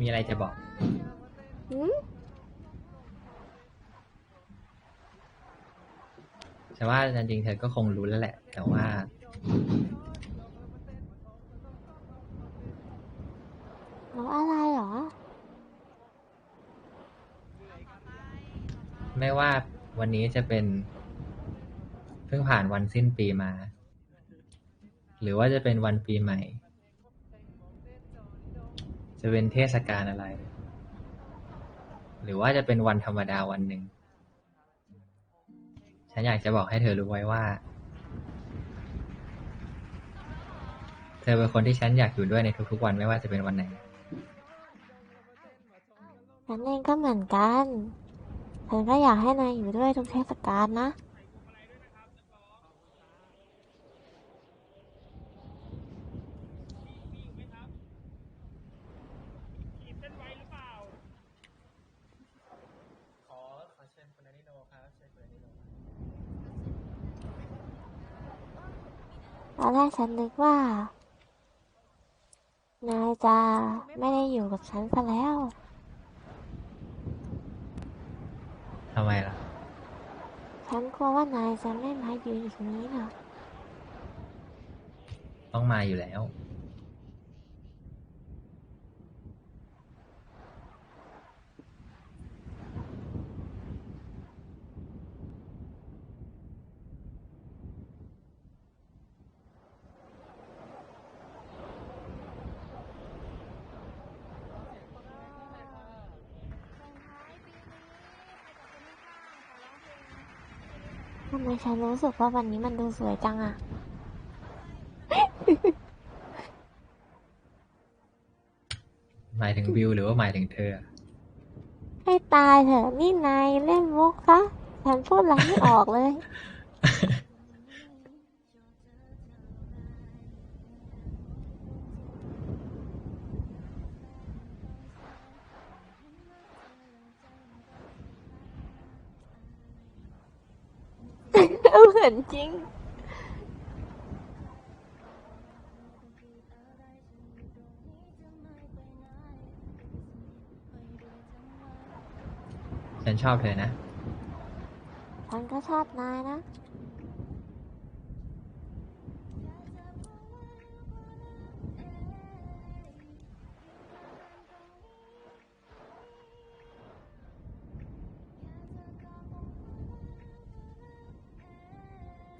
มีอะไรจะบอก หืมแต่ว่าจริงๆเธอก็คงรู้แล้วแหละ แต่ว่า แล้วอะไรเหรอ ไม่ว่าวันนี้จะเป็น เพิ่งผ่านวันสิ้นปีมา หรือว่าจะเป็นวันปีใหม่ จะเป็นเทศกาลอะไร หรือว่าจะเป็นวันธรรมดาวันหนึ่ง ฉันอยากจะบอกให้เธอรู้ไว้ว่า เธอเป็นคนที่ฉันอยากอยู่ด้วยในทุกๆวันไม่ว่าจะเป็นวันไหน ฉันเองก็เหมือนกันฉันก็อยากให้นายอยู่ด้วยทุกเทศกาลนะ ขอขอเชิญคุณอานิโนครับเชิญคุณอานิโน ตอนแรกฉันนึกว่า นายจะไม่ได้อยู่กับฉันซะแล้ว ทำไมล่ะ ฉันกลัวว่านายจะไม่มาอยู่อีกนี้นะต้องมาอยู่แล้ว ทำไมฉันรู้สึกว่าวันนี้มันดูสวยจังอะหมายถึงวิวหรือว่าหมายถึงเธอ ให้ตายเถอะนี่นายเล่นมุกซะฉันพูดอะไรไม่ออกเลย หมือนจริง ฉันชอบเธอนะ ฉันก็ชอบนายนะ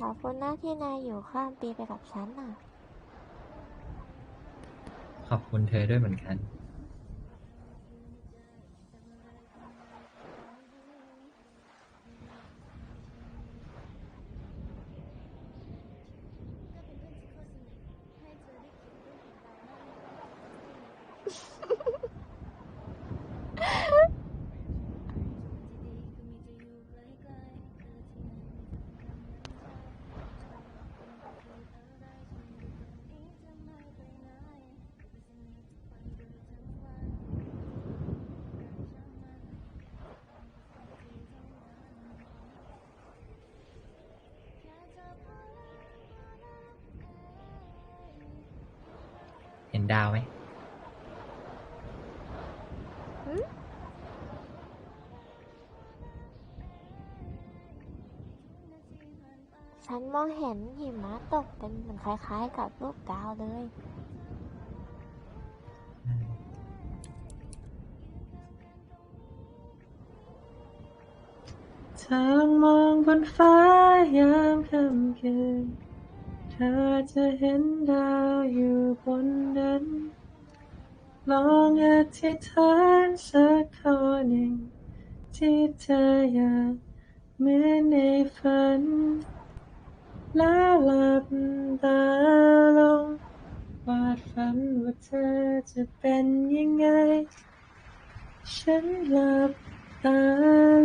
อบคุณนะที่นายอยู่ข้ามปีไปกับฉันน่ะ ขอบคุณเธอด้วยเหมือนกัน ดาวไหมฉันมองเห็นหิมะตกเป็นเหมือนคล้าย ๆ กับรูปดาวเลยทางมองบนฟ้ายามค่ำคืนเธอจะเห็นดาวอยู่บนนั้น ลองอธิษฐานสักข้อหนึ่ง ที่เธออยากเหมือนในฝัน แล้วหลับตาลงวาดฝันว่าเธอจะเป็นยังไง ฉันหลับตา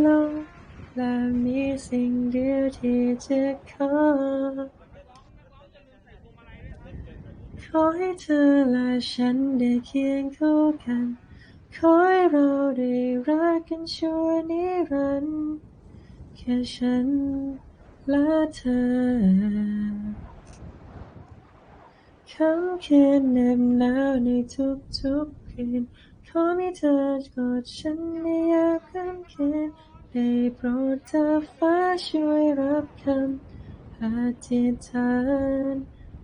ลงและมีสิ่งเดียวที่จะขอ ขอให้เธอและฉันได้เคียงคู่กัน ขอให้เราได้รักกันชั่วนิรันดร์แค่ฉันและเธอค่ำคืนเหน็บหนาวในทุกๆคืนขขอมีเธอกอดฉันในยามค่ำคืนได้โปรดเธอฟ้าช่วยรับคำอธิษฐาน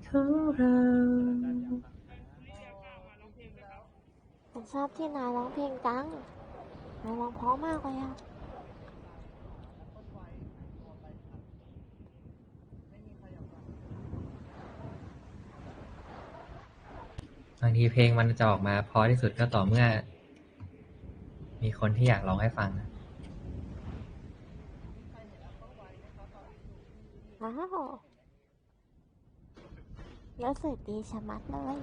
ของเรา ผมชอบที่นายร้องเพลงจังนายร้องเพราะมากเลยอะบางทีเพลงมันจะออกมาเพราะที่สุดก็ต่อเมื่อ มีคนที่อยากร้องให้ฟังนะว้ แล้วสวยดีชะมัดเลย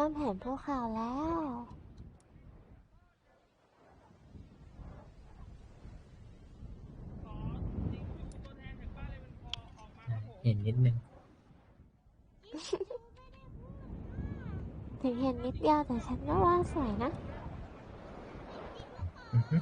ริ่มเห็นภูเขาแล้ว เห็นนิดนึง ถึงเห็นนิดเดียวแต่ฉันก็ว่าสวยนะ อือฮึ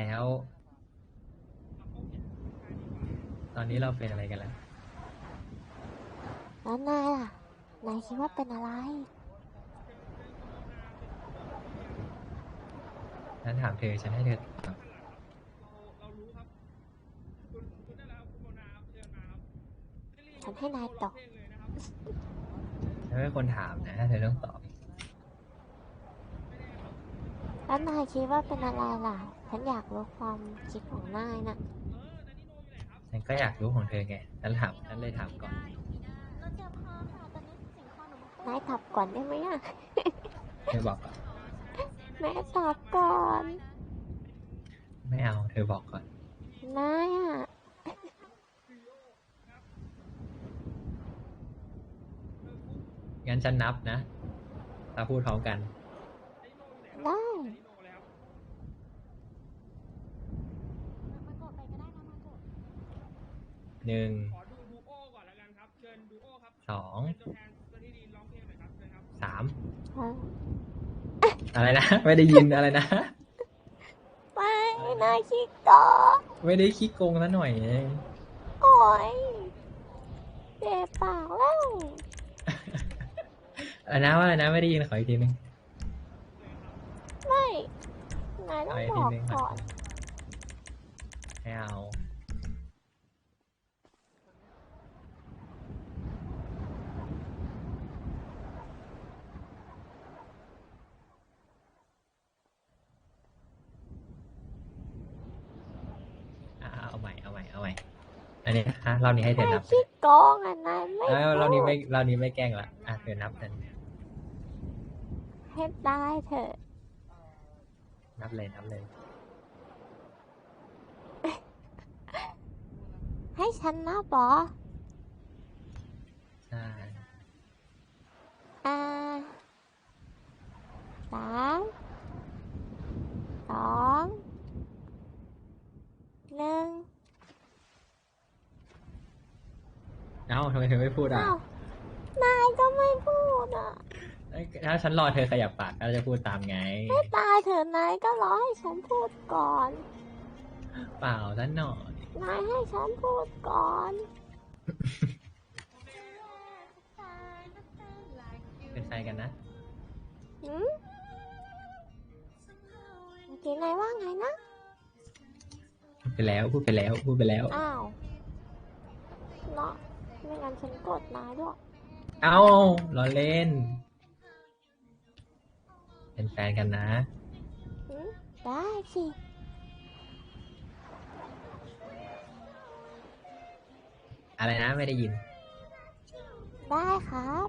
แล้ว ตอนนี้เราเป็นอะไรกันแล้ว แล้วนายล่ะ นายคิดว่าเป็นอะไร นั้นถามเธอฉันให้เธอตอบฉันให้นายตอบฉันเป็นคนถามนะ เธอต้องตอบ แล้วนายคิดว่าเป็นอะไรล่ะ ฉันอยากรู้ความคิดของนายนะฉันก็อยากรู้ของเธอไงฉันถามฉันเลยถามก่อนนายตอบก่อนได้ไหมอะเธอบอกก่อนแม่ตอบก่อน ไม่เอา เธอบอกก่อนนายอะงั้นฉันนับนะ ถ้าพูดพร้อมกัน ได้ หนึ่งขอดูดูโอก่อนแล้วกันครับ เชิญดูโอครับสองเป็นตัวแทนตัวที่ดีร้องเพลงหน่อยครับเชิญครับสามอะอะไรนะ ไม่ได้ยินอะไรนะ ไม่นายคิดกอนไม่ได้ขี้โกงซะหน่อยเองโอ้ยเจ็บปากแล้วอะไรนะว่าอะไรนะไม่ได้ยินขออีกทีนึงไม่นายต้องขออีกบทีอกนึงก่อนไม่เอา อ่าเอาใหม่ เอาใหม่ เอาใหม่ อันนี้ฮะรอบนี้ให้เธอนายนับคิดโกงอะนายไม่เอ้ยรอบนี้ไม่พูดรอบนี้ไม่แกล้งละอะเธอนับกันให้ตายเถอะ นับเลยนับเลย ให้ฉันนับเหรอใช่อ่าสามสองหนึ่ง เอ้าทำไมเธอไม่พูดอะอ้าวนายก็ไม่พูดอะเอ้ยถ้าฉันรอเธอขยับปากก็จะพูดตามไงให้ตายเถอะนายก็รอให้ฉันพูดก่อน เปล่าซะหน่อย นายให้ฉันพูดก่อน เป็นแฟนกันนะ หืมเมื่อกี้นายว่าไงนะ พูดไปแล้ว พูดไปแล้ว พูดไปแล้ว อ้าวเนาะ ไม่งั้นฉันกดนายด้วย เอ้าล้อเล่น เป็นแฟนกันนะหืมได้สิ อะไรนะไม่ได้ยิน ได้ครับ